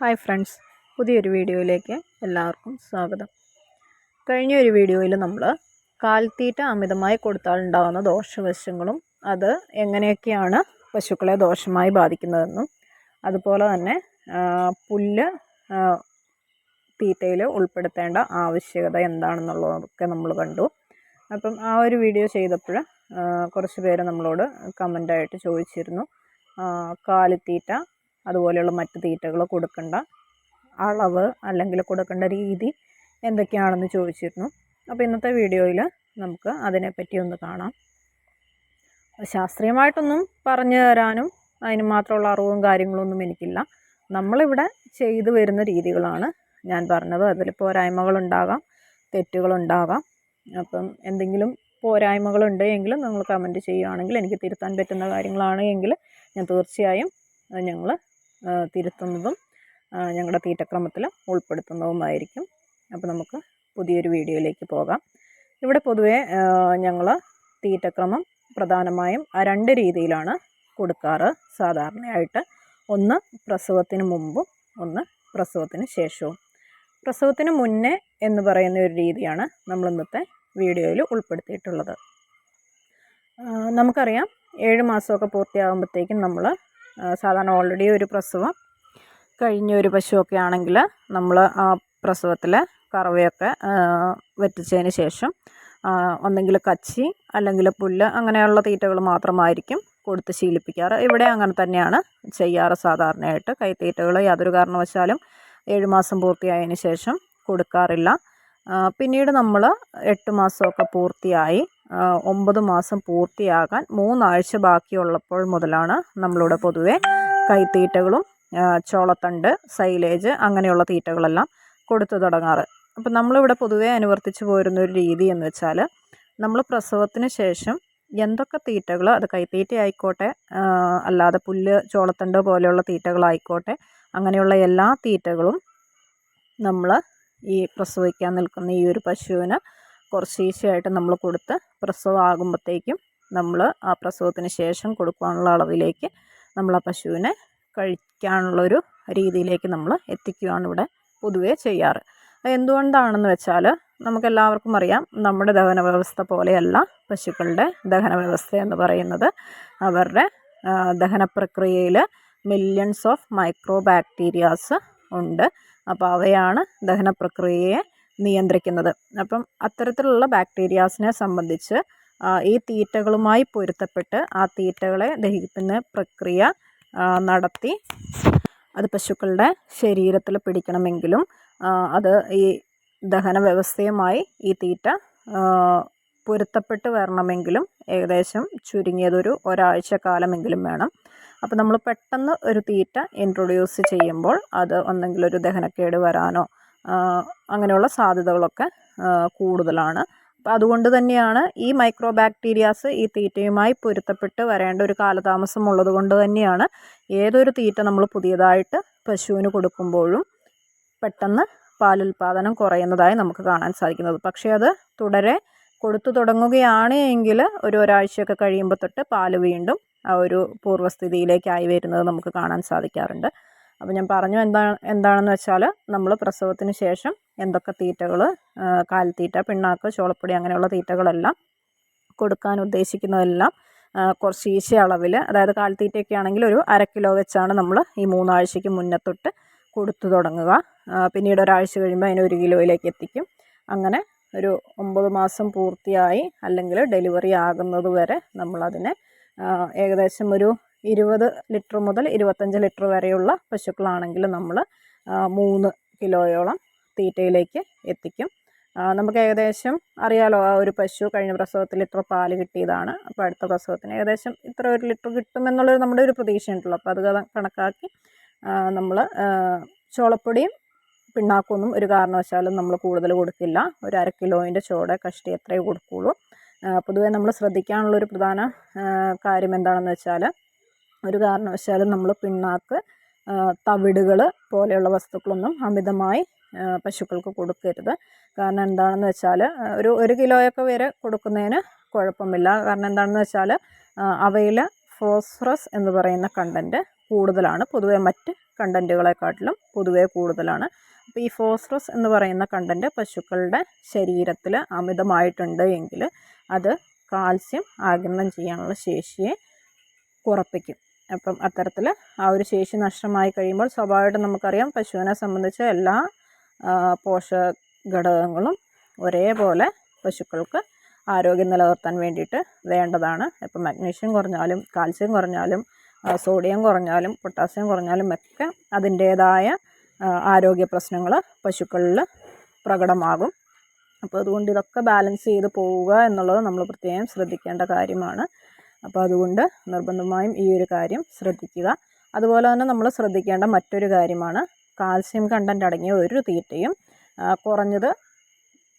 Hi friends പുതിയൊരു വീഡിയോയിലേക്ക് എല്ലാവർക്കും സ്വാഗതം. കഴിഞ്ഞ ഒരു വീഡിയോയിൽ നമ്മൾ കാൽത്തീറ്റ അമിതമായി കൊടുത്താൽ ഉണ്ടാകുന്ന ദോഷവശങ്ങളും അത് എങ്ങനെയൊക്കെയാണ് പശുക്കളെ ദോഷമായി ബാധിക്കുന്നതെന്നും അതുപോലെ തന്നെ പുല്ല് തീറ്റയിൽ ഉൾപ്പെടുത്തേണ്ട ആവശ്യകത എന്താണെന്നുള്ളതൊക്കെ നമ്മൾ കണ്ടു. അപ്പം ആ ഒരു വീഡിയോ ചെയ്തപ്പോൾ കുറച്ച് പേര് നമ്മളോട് കമന്റായിട്ട് ചോദിച്ചിരുന്നു. കാലിത്തീറ്റ അതുപോലെയുള്ള മറ്റ് തീറ്റകൾ കൊടുക്കേണ്ട. അളവ് അല്ലെങ്കിൽ കൊടുക്കേണ്ട രീതി എന്തൊക്കെയാണെന്ന് ചോദിച്ചിരുന്നു. അപ്പോൾ ഇന്നത്തെ വീഡിയോയിൽ നമുക്ക് അതിനെപ്പറ്റി ഒന്ന് കാണാം. ശാസ്ത്രീയമായിട്ടൊന്നും പറഞ്ഞു തരാനും അതിന് മാത്രമുള്ള അറിവും കാര്യങ്ങളൊന്നും എനിക്കില്ല. നമ്മളിവിടെ ചെയ്തു വരുന്ന രീതികളാണ് ഞാൻ പറഞ്ഞത്. അതിൽ പോരായ്മകളുണ്ടാകാം തെറ്റുകളുണ്ടാകാം. അപ്പം എന്തെങ്കിലും പോരായ്മകളുണ്ട് എങ്കിൽ നിങ്ങൾ കമന്റ് ചെയ്യുകയാണെങ്കിൽ എനിക്ക് തിരുത്താൻ പറ്റുന്ന കാര്യങ്ങളാണ് എങ്കിൽ ഞാൻ തീർച്ചയായും ഞങ്ങൾ തിരുത്തുന്നതും ഞങ്ങളുടെ തീറ്റക്രമത്തിൽ ഉൾപ്പെടുത്തുന്നതുമായിരിക്കും. അപ്പോൾ നമുക്ക് പുതിയൊരു വീഡിയോയിലേക്ക് പോകാം. ഇവിടെ പൊതുവേ ഞങ്ങൾ തീറ്റക്രമം പ്രധാനമായും രണ്ട് രീതിയിലാണ് കൊടുക്കാറ്. സാധാരണയായിട്ട് ഒന്ന് പ്രസവത്തിന് മുമ്പും ഒന്ന് പ്രസവത്തിന് ശേഷവും. പ്രസവത്തിന് മുന്നേ എന്ന് പറയുന്ന ഒരു രീതിയാണ് നമ്മൾ ഇന്നത്തെ വീഡിയോയിൽ ഉൾപ്പെടുത്തിയിട്ടുള്ളത്. നമുക്കറിയാം ഏഴ് മാസമൊക്കെ പൂർത്തിയാകുമ്പോഴത്തേക്കും നമ്മൾ സാധാരണ ഓൾറെഡി ഒരു പ്രസവം കഴിഞ്ഞ ഒരു പശുവൊക്കെ ആണെങ്കിൽ നമ്മൾ ആ പ്രസവത്തിൽ കറവയൊക്കെ വറ്റിച്ചതിന് ശേഷം ഒന്നെങ്കിൽ കച്ചി അല്ലെങ്കിൽ പുല്ല് അങ്ങനെയുള്ള തീറ്റകൾ മാത്രമായിരിക്കും കൊടുത്ത് ശീലിപ്പിക്കാറ്. ഇവിടെ അങ്ങനെ തന്നെയാണ് ചെയ്യാറ് സാധാരണയായിട്ട്. കൈത്തീറ്റകൾ യാതൊരു കാരണവശാലും ഏഴ് മാസം പൂർത്തിയായതിന് ശേഷം കൊടുക്കാറില്ല. പിന്നീട് നമ്മൾ എട്ട് മാസമൊക്കെ പൂർത്തിയായി ഒമ്പത് മാസം പൂർത്തിയാകാൻ മൂന്നാഴ്ച ബാക്കിയുള്ളപ്പോൾ മുതലാണ് നമ്മളിവിടെ പൊതുവെ കൈത്തീറ്റകളും ചോളത്തണ്ട് സൈലേജ് അങ്ങനെയുള്ള തീറ്റകളെല്ലാം കൊടുത്തു തുടങ്ങാറ്. അപ്പം നമ്മളിവിടെ പൊതുവെ അനുവർത്തിച്ചു പോരുന്ന ഒരു രീതി എന്ന് വെച്ചാൽ നമ്മൾ പ്രസവത്തിന് ശേഷം എന്തൊക്കെ തീറ്റകൾ അത് കൈത്തീറ്റ ആയിക്കോട്ടെ അല്ലാതെ പുല്ല് ചോളത്തണ്ട് പോലെയുള്ള തീറ്റകളായിക്കോട്ടെ അങ്ങനെയുള്ള എല്ലാ തീറ്റകളും നമ്മൾ ഈ പ്രസവിക്കാൻ നിൽക്കുന്ന ഈ ഒരു പശുവിന് കുറച്ചീശയായിട്ട് നമ്മൾ കൊടുത്ത് പ്രസവമാകുമ്പോഴത്തേക്കും നമ്മൾ ആ പ്രസവത്തിന് ശേഷം കൊടുക്കാനുള്ള അളവിലേക്ക് നമ്മൾ ആ പശുവിനെ കഴിക്കാനുള്ളൊരു രീതിയിലേക്ക് നമ്മൾ എത്തിക്കുകയാണ് ഇവിടെ പൊതുവേ ചെയ്യാറ്. എന്തുകൊണ്ടാണെന്ന് വെച്ചാൽ നമുക്കെല്ലാവർക്കും അറിയാം നമ്മുടെ ദഹന വ്യവസ്ഥ പോലെയല്ല പശുക്കളുടെ ദഹന വ്യവസ്ഥ എന്ന് പറയുന്നത്. അവരുടെ ദഹന പ്രക്രിയയിൽ മില്യൺസ് ഓഫ് മൈക്രോ ബാക്ടീരിയാസ് ഉണ്ട്. അപ്പോൾ അവയാണ് ദഹന പ്രക്രിയയെ നിയന്ത്രിക്കുന്നത്. അപ്പം അത്തരത്തിലുള്ള ബാക്ടീരിയാസിനെ സംബന്ധിച്ച് ഈ തീറ്റകളുമായി പൊരുത്തപ്പെട്ട് ആ തീറ്റകളെ ദഹിപ്പിക്കുന്ന പ്രക്രിയ നടത്തി അത് പശുക്കളുടെ ശരീരത്തിൽ പിടിക്കണമെങ്കിലും അത് ഈ ദഹന വ്യവസ്ഥയുമായി ഈ തീറ്റ പൊരുത്തപ്പെട്ട് വരണമെങ്കിലും ഏകദേശം ചുരുങ്ങിയതൊരു ഒരാഴ്ച കാലമെങ്കിലും വേണം. അപ്പോൾ നമ്മൾ പെട്ടെന്ന് ഒരു തീറ്റ ഇൻട്രൊഡ്യൂസ് ചെയ്യുമ്പോൾ അത് ഒന്നെങ്കിൽ ഒരു ദഹനക്കേട് വരാനോ അങ്ങനെയുള്ള സാധ്യതകളൊക്കെ കൂടുതലാണ്. അപ്പം അതുകൊണ്ട് തന്നെയാണ് ഈ മൈക്രോ ബാക്ടീരിയാസ് ഈ തീറ്റയുമായി പൊരുത്തപ്പെട്ട് വരേണ്ട ഒരു കാലതാമസം ഉള്ളത് കൊണ്ട് തന്നെയാണ് ഏതൊരു തീറ്റ നമ്മൾ പുതിയതായിട്ട് പശുവിന് കൊടുക്കുമ്പോഴും പെട്ടെന്ന് പാലുൽപാദനം കുറയുന്നതായി നമുക്ക് കാണാൻ സാധിക്കുന്നത്. പക്ഷേ അത് തുടരെ കൊടുത്തു തുടങ്ങുകയാണ് എങ്കിൽ ഒരു ഒരാഴ്ചയൊക്കെ കഴിയുമ്പോൾ തൊട്ട് പാൽ വീണ്ടും ആ ഒരു പൂർവസ്ഥിതിയിലേക്കായി വരുന്നത് നമുക്ക് കാണാൻ സാധിക്കാറുണ്ട്. അപ്പോൾ ഞാൻ പറഞ്ഞു എന്താ എന്താണെന്ന് വെച്ചാൽ നമ്മൾ പ്രസവത്തിന് ശേഷം എന്തൊക്കെ തീറ്റകൾ കാലിത്തീറ്റ പിണ്ണാക്ക് ചോളപ്പൊടി അങ്ങനെയുള്ള തീറ്റകളെല്ലാം കൊടുക്കാൻ ഉദ്ദേശിക്കുന്നതെല്ലാം കുറച്ച് ഈശ അളവിൽ അതായത് കാലിത്തീറ്റയൊക്കെ ആണെങ്കിൽ ഒരു അര കിലോ വെച്ചാണ് നമ്മൾ ഈ മൂന്നാഴ്ചയ്ക്ക് മുന്നേ തൊട്ട് കൊടുത്തു തുടങ്ങുക. പിന്നീട് ഒരാഴ്ച കഴിയുമ്പോൾ അതിനെ ഒരു കിലോയിലേക്ക് എത്തിക്കും. അങ്ങനെ ഒരു ഒമ്പത് മാസം പൂർത്തിയായി അല്ലെങ്കിൽ ഡെലിവറി ആകുന്നത് വരെ നമ്മളതിനെ ഏകദേശം ഒരു ഇരുപത് ലിറ്റർ മുതൽ ഇരുപത്തഞ്ച് ലിറ്റർ വരെയുള്ള പശുക്കളാണെങ്കിൽ നമ്മൾ മൂന്ന് കിലോയോളം തീറ്റയിലേക്ക് എത്തിക്കും. നമുക്ക് ഏകദേശം അറിയാലോ ആ ഒരു പശു കഴിഞ്ഞ പ്രസവത്തിൽ ഇത്ര പാൽ കിട്ടിയതാണ്. അപ്പോൾ അടുത്ത പ്രസവത്തിന് ഏകദേശം ഇത്ര ഒരു ലിറ്റർ കിട്ടുമെന്നുള്ളൊരു നമ്മുടെ ഒരു പ്രതീക്ഷയുണ്ടല്ലോ. അപ്പോൾ അത് കണക്കാക്കി നമ്മൾ ചോളപ്പൊടിയും പിണ്ണാക്കൊന്നും ഒരു കാരണവശാലും നമ്മൾ കൂടുതൽ കൊടുക്കില്ല. ഒരു അര കിലോയിന്റെ ചോട കഷ്ടി എത്രയേ കൊടുക്കുകയുള്ളൂ പൊതുവേ നമ്മൾ ശ്രദ്ധിക്കാനുള്ളൊരു പ്രധാന കാര്യം എന്താണെന്ന് വെച്ചാൽ ഒരു കാരണവശാലും നമ്മൾ പിണ്ണാക്ക് തവിടുകൾ പോലെയുള്ള വസ്തുക്കളൊന്നും അമിതമായി പശുക്കൾക്ക് കൊടുക്കരുത്. കാരണം എന്താണെന്ന് വെച്ചാൽ ഒരു ഒരു കിലോയൊക്കെ വരെ കൊടുക്കുന്നതിന് കുഴപ്പമില്ല. കാരണം എന്താണെന്ന് വെച്ചാൽ അവയിൽ ഫോസ്ഫറസ് എന്ന് പറയുന്ന കണ്ടന്റ് കൂടുതലാണ്. പൊതുവെ മറ്റ് കണ്ടന്റുകളെക്കാട്ടിലും പൊതുവേ കൂടുതലാണ്. അപ്പോൾ ഈ ഫോസ്ഫറസ് എന്ന് പറയുന്ന കണ്ടന്റ് പശുക്കളുടെ ശരീരത്തിൽ അമിതമായിട്ടുണ്ട് എങ്കിൽ അത് കാൽസ്യം ആഗിരണം ചെയ്യാനുള്ള ശേഷിയെ കുറപ്പിക്കും. അപ്പം അത്തരത്തിൽ ആ ഒരു ശേഷി നഷ്ടമായി കഴിയുമ്പോൾ സ്വാഭാവികമായിട്ടും നമുക്കറിയാം പശുവിനെ സംബന്ധിച്ച് എല്ലാ പോഷക ഘടകങ്ങളും ഒരേപോലെ പശുക്കൾക്ക് ആരോഗ്യം നിലനിർത്താൻ വേണ്ടിയിട്ട് വേണ്ടതാണ്. ഇപ്പം മഗ്നീഷ്യം കുറഞ്ഞാലും കാൽസ്യം കുറഞ്ഞാലും സോഡിയം കുറഞ്ഞാലും പൊട്ടാസ്യം കുറഞ്ഞാലും ഒക്കെ അതിന്റേതായ ആരോഗ്യ പ്രശ്നങ്ങൾ പശുക്കളിൽ പ്രകടമാകും. അപ്പോൾ അതുകൊണ്ട് ഇതൊക്കെ ബാലൻസ് ചെയ്ത് പോവുക എന്നുള്ളത് നമ്മൾ പ്രത്യേകം ശ്രദ്ധിക്കേണ്ട കാര്യമാണ്. അപ്പോൾ അതുകൊണ്ട് നിർബന്ധമായും ഈ ഒരു കാര്യം ശ്രദ്ധിക്കുക. അതുപോലെ തന്നെ നമ്മൾ ശ്രദ്ധിക്കേണ്ട മറ്റൊരു കാര്യമാണ് കാൽസ്യം കണ്ടന്റ് അടങ്ങിയ ഒരു തീറ്റയും കുറഞ്ഞത്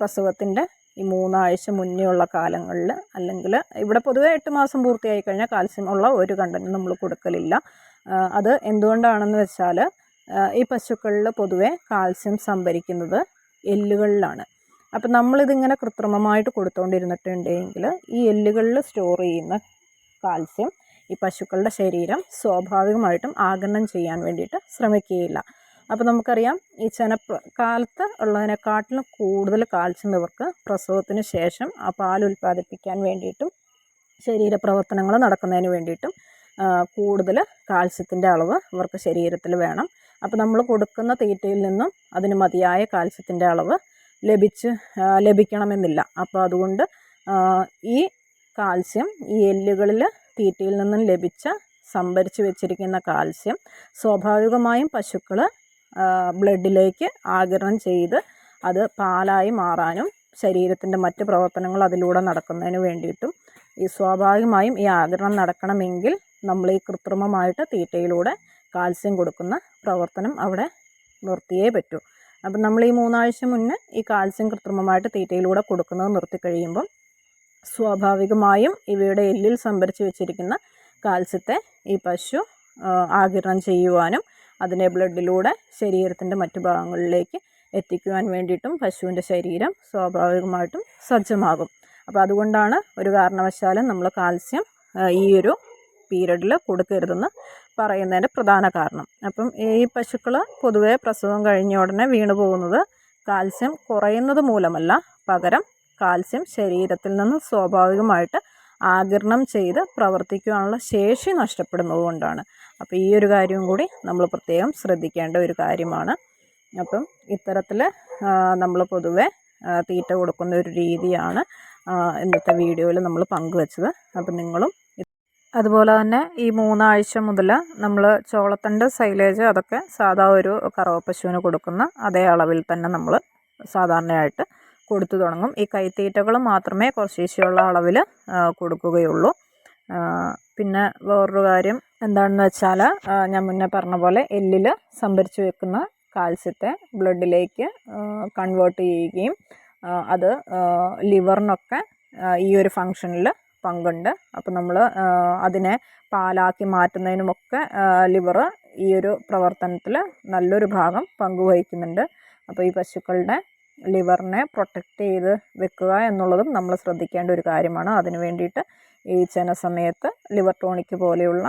പ്രസവത്തിന്റെ ഈ മൂന്നാഴ്ച മുന്നേ ഉള്ള കാലങ്ങളിൽ അല്ലെങ്കിൽ ഇവിടെ പൊതുവേ എട്ട് മാസം പൂർത്തിയായി കഴിഞ്ഞാൽ കാൽസ്യം ഉള്ള ഒരു കണ്ടന്റും നമ്മൾ കൊടുക്കലില്ല. അത് എന്തുകൊണ്ടാണെന്ന് വെച്ചാൽ ഈ പശുക്കളിൽ പൊതുവേ കാൽസ്യം സംഭരിക്കുന്നത് എല്ലുകളിലാണ്. അപ്പം നമ്മളിതിങ്ങനെ കൃത്രിമമായിട്ട് കൊടുത്തുകൊണ്ടിരുന്നിട്ടുണ്ടെങ്കിൽ ഈ എല്ലുകളിൽ സ്റ്റോർ ചെയ്യുന്ന കാൽസ്യം ഈ പശുക്കളുടെ ശരീരം സ്വാഭാവികമായിട്ടും ആഗിരണം ചെയ്യാൻ വേണ്ടിയിട്ട് ശ്രമിക്കുകയില്ല. അപ്പോൾ നമുക്കറിയാം ഈ ചെനപ്പ് കാലത്ത് ഉള്ളതിനെക്കാട്ടിലും കൂടുതൽ കാൽസ്യം ഇവർക്ക് പ്രസവത്തിന് ശേഷം ആ പാൽ ഉൽപ്പാദിപ്പിക്കാൻ വേണ്ടിയിട്ടും ശരീരപ്രവർത്തനങ്ങൾ നടക്കുന്നതിന് വേണ്ടിയിട്ടും കൂടുതൽ കാൽസ്യത്തിന്റെ അളവ് ഇവർക്ക് ശരീരത്തിൽ വേണം. അപ്പോൾ നമ്മൾ കൊടുക്കുന്ന തീറ്റയിൽ നിന്നും അതിന് മതിയായ കാൽസ്യത്തിന്റെ അളവ് ലഭിച്ച് ലഭിക്കണമെന്നില്ല. അപ്പോൾ അതുകൊണ്ട് ഈ കാൽസ്യം ഈ എല്ലുകളിൽ തീറ്റയിൽ നിന്നും ലഭിച്ച സംഭരിച്ച് വെച്ചിരിക്കുന്ന കാൽസ്യം സ്വാഭാവികമായും പശുക്കൾ ബ്ലഡിലേക്ക് ആഗിരണം ചെയ്ത് അത് പാലായി മാറാനും ശരീരത്തിന്റെ മറ്റ് പ്രവർത്തനങ്ങൾ അതിലൂടെ നടക്കുന്നതിന് വേണ്ടിയിട്ടും ഈ സ്വാഭാവികമായും ഈ ആഗിരണം നടക്കണമെങ്കിൽ നമ്മൾ ഈ കൃത്രിമമായിട്ട് തീറ്റയിലൂടെ കാൽസ്യം കൊടുക്കുന്ന പ്രവർത്തനം അവിടെ നിർത്തിയേ പറ്റൂ. അപ്പം നമ്മൾ ഈ മൂന്നാഴ്ച മുന്നേ ഈ കാൽസ്യം കൃത്രിമമായിട്ട് തീറ്റയിലൂടെ കൊടുക്കുന്നത് നിർത്തി കഴിയുമ്പം സ്വാഭാവികമായും ഇവയുടെ എല്ലിൽ സംഭരിച്ച് വെച്ചിരിക്കുന്ന കാൽസ്യത്തെ ഈ പശു ആകിരണം ചെയ്യുവാനും അതിനെ ബ്ലഡിലൂടെ ശരീരത്തിന്റെ മറ്റു ഭാഗങ്ങളിലേക്ക് എത്തിക്കുവാൻ വേണ്ടിയിട്ടും പശുവിന്റെ ശരീരം സ്വാഭാവികമായിട്ടും സജ്ജമാകും. അപ്പോൾ അതുകൊണ്ടാണ് ഒരു കാരണവശാലും നമ്മൾ കാൽസ്യം ഈ ഒരു പീരീഡിൽ കൊടുക്കരുതെന്ന് പറയുന്നതിന്റെ പ്രധാന കാരണം. അപ്പം ഈ പശുക്കൾ പൊതുവേ പ്രസവം കഴിഞ്ഞ ഉടനെ വീണു പോകുന്നത് കാൽസ്യം കുറയുന്നത് മൂലമല്ല. പകരം കാൽസ്യം ശരീരത്തിൽ നിന്ന് സ്വാഭാവികമായിട്ട് ആകിരണം ചെയ്ത് പ്രവർത്തിക്കുവാനുള്ള ശേഷി നഷ്ടപ്പെടുന്നത് കൊണ്ടാണ്. അപ്പോൾ ഈ ഒരു കാര്യവും കൂടി നമ്മൾ പ്രത്യേകം ശ്രദ്ധിക്കേണ്ട ഒരു കാര്യമാണ്. അപ്പം ഇത്തരത്തിൽ നമ്മൾ പൊതുവെ തീറ്റ കൊടുക്കുന്ന ഒരു രീതിയാണ് ഇന്നത്തെ വീഡിയോയിൽ നമ്മൾ പങ്കുവച്ചത്. അപ്പം നിങ്ങളും അതുപോലെ തന്നെ ഈ മൂന്നാഴ്ച മുതൽ നമ്മൾ ചോളത്തണ്ട് സൈലേജ് അതൊക്കെ സാധാ ഒരു കറവ പശുവിന് കൊടുക്കുന്ന അതേ അളവിൽ തന്നെ നമ്മൾ സാധാരണയായിട്ട് കൊടുത്തു തുടങ്ങും. ഈ കൈത്തീറ്റകൾ മാത്രമേ കുറച്ചേശ്ശിയുള്ള അളവിൽ കൊടുക്കുകയുള്ളൂ. പിന്നെ വേറൊരു കാര്യം എന്താണെന്ന് വെച്ചാൽ ഞാൻ മുന്നേ പറഞ്ഞ പോലെ എല്ലിൽ സംഭരിച്ചു വെക്കുന്ന കാൽസ്യത്തെ ബ്ലഡിലേക്ക് കൺവേർട്ട് ചെയ്യുകയും അത് ലിവറിനൊക്കെ ഈ ഒരു ഫങ്ഷനിൽ പങ്കുണ്ട്. അപ്പോൾ നമ്മൾ അതിനെ പാലാക്കി മാറ്റുന്നതിനുമൊക്കെ ലിവർ ഈ ഒരു പ്രവർത്തനത്തിൽ നല്ലൊരു ഭാഗം പങ്കുവഹിക്കുന്നുണ്ട്. അപ്പോൾ ഈ പശുക്കളുടെ ലിവറിനെ പ്രൊട്ടക്റ്റ് ചെയ്ത് വെക്കുക എന്നുള്ളതും നമ്മൾ ശ്രദ്ധിക്കേണ്ട ഒരു കാര്യമാണ്. അതിന് വേണ്ടിയിട്ട് ഈ ചെന സമയത്ത് ലിവർ ടോണിക്ക് പോലെയുള്ള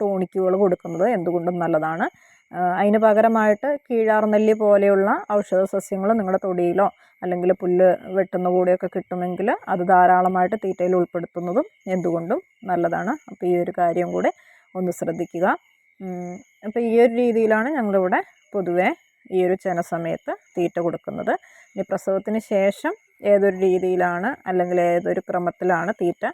ടോണിക്കുകൾ കൊടുക്കുന്നത് എന്തുകൊണ്ടും നല്ലതാണ്. അതിന് പകരമായിട്ട് കീഴാർനെല്ലി പോലെയുള്ള ഔഷധ സസ്യങ്ങൾ നിങ്ങളുടെ തൊടിയിലോ അല്ലെങ്കിൽ പുല്ല് വെട്ടുന്ന കൂടെയൊക്കെ കിട്ടുമെങ്കിൽ അത് ധാരാളമായിട്ട് തീറ്റയിൽ ഉൾപ്പെടുത്തുന്നതും എന്തുകൊണ്ടും നല്ലതാണ്. അപ്പോൾ ഈ ഒരു കാര്യം കൂടെ ഒന്ന് ശ്രദ്ധിക്കുക. അപ്പോൾ ഈ ഒരു രീതിയിലാണ് ഞങ്ങളിവിടെ പൊതുവെ ഈ ഒരു ചെന സമയത്ത് തീറ്റ കൊടുക്കുന്നത്. ഇനി പ്രസവത്തിന് ശേഷം ഏതൊരു രീതിയിലാണ് അല്ലെങ്കിൽ ഏതൊരു ക്രമത്തിലാണ് തീറ്റ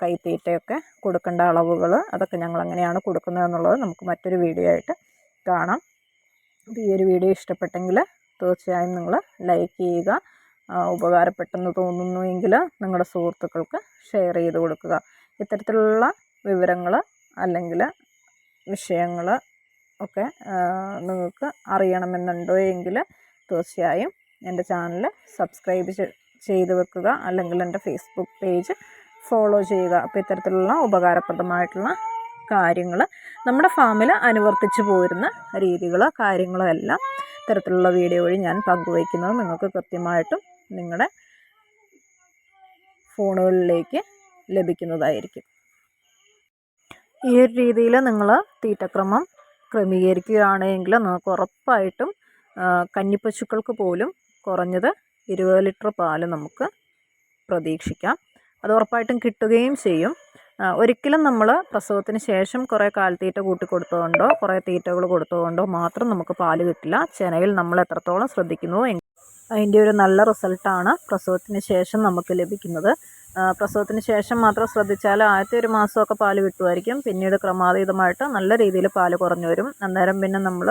കൈത്തീറ്റയൊക്കെ കൊടുക്കേണ്ട അളവുകൾ അതൊക്കെ ഞങ്ങൾ എങ്ങനെയാണ് കൊടുക്കുന്നത് എന്നുള്ളത് നമുക്ക് മറ്റൊരു വീഡിയോ ആയിട്ട് കാണാം. അപ്പോൾ ഈ ഒരു വീഡിയോ ഇഷ്ടപ്പെട്ടെങ്കിൽ തീർച്ചയായും നിങ്ങൾ ലൈക്ക് ചെയ്യുക. ഉപകാരപ്പെട്ടെന്ന് തോന്നുന്നുവെങ്കിൽ നിങ്ങളുടെ സുഹൃത്തുക്കൾക്ക് ഷെയർ ചെയ്ത് കൊടുക്കുക. ഇത്തരത്തിലുള്ള വിവരങ്ങൾ അല്ലെങ്കിൽ വിഷയങ്ങൾ ഒക്കെ നിങ്ങൾക്ക് അറിയണമെന്നുണ്ടോ എങ്കിൽ തീർച്ചയായും എന്റെ ചാനൽ സബ്സ്ക്രൈബ് ചെയ്ത് വെക്കുക. അല്ലെങ്കിൽ എന്റെ ഫേസ്ബുക്ക് പേജ് ഫോളോ ചെയ്യുക. അപ്പോൾ ഇത്തരത്തിലുള്ള ഉപകാരപ്രദമായിട്ടുള്ള കാര്യങ്ങൾ നമ്മുടെ ഫാമിൽ അനുവർത്തിച്ചു പോരുന്ന രീതികൾ കാര്യങ്ങളോ എല്ലാം ഇത്തരത്തിലുള്ള വീഡിയോ വഴി ഞാൻ പങ്കുവയ്ക്കുന്നത് നിങ്ങൾക്ക് കൃത്യമായിട്ടും നിങ്ങളുടെ ഫോണുകളിലേക്ക് ലഭിക്കുന്നതായിരിക്കും. ഈ ഒരു രീതിയിൽ നിങ്ങൾ തീറ്റക്രമം ക്രമീകരിക്കുകയാണെങ്കിൽ നിങ്ങൾക്ക് ഉറപ്പായിട്ടും കന്നിപ്പശുക്കൾക്ക് പോലും കുറഞ്ഞത് ഇരുപത് ലിറ്റർ പാൽ നമുക്ക് പ്രതീക്ഷിക്കാം. അത് ഉറപ്പായിട്ടും കിട്ടുകയും ചെയ്യും. ഒരിക്കലും നമ്മൾ പ്രസവത്തിന് ശേഷം കുറേ കാൽത്തീറ്റ കൂട്ടി കൊടുത്തുകൊണ്ടോ കുറേ തീറ്റകൾ കൊടുത്തുകൊണ്ടോ മാത്രം നമുക്ക് പാൽ കിട്ടില്ല. ചെനയിൽ നമ്മൾ എത്രത്തോളം ശ്രദ്ധിക്കുന്നുവോ അതിന്റെ ഒരു നല്ല റിസൾട്ടാണ് പ്രസവത്തിന് ശേഷം നമുക്ക് ലഭിക്കുന്നത്. പ്രസവത്തിന് ശേഷം മാത്രം ശ്രദ്ധിച്ചാൽ ആദ്യത്തെ ഒരു മാസമൊക്കെ പാൽ കിട്ടുമായിരിക്കും. പിന്നീട് ക്രമാതീതമായിട്ട് നല്ല രീതിയിൽ പാൽ കുറഞ്ഞു വരും. അന്നേരം പിന്നെ നമ്മൾ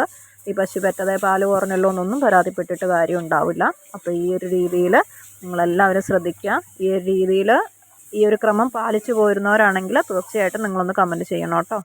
ഈ പശു പെറ്റതായ പാൽ കുറഞ്ഞല്ലോ എന്നൊന്നും പരാതിപ്പെട്ടിട്ട് കാര്യം ഉണ്ടാവില്ല അപ്പോൾ ഈ ഒരു രീതിയിൽ നിങ്ങളെല്ലാവരും ശ്രദ്ധിക്കുക. ഈ ഒരു രീതിയിൽ ഈ ഒരു ക്രമം പാലിച്ചു പോരുന്നവരാണെങ്കിൽ തീർച്ചയായിട്ടും നിങ്ങളൊന്ന് കമന്റ് ചെയ്യണം കേട്ടോ.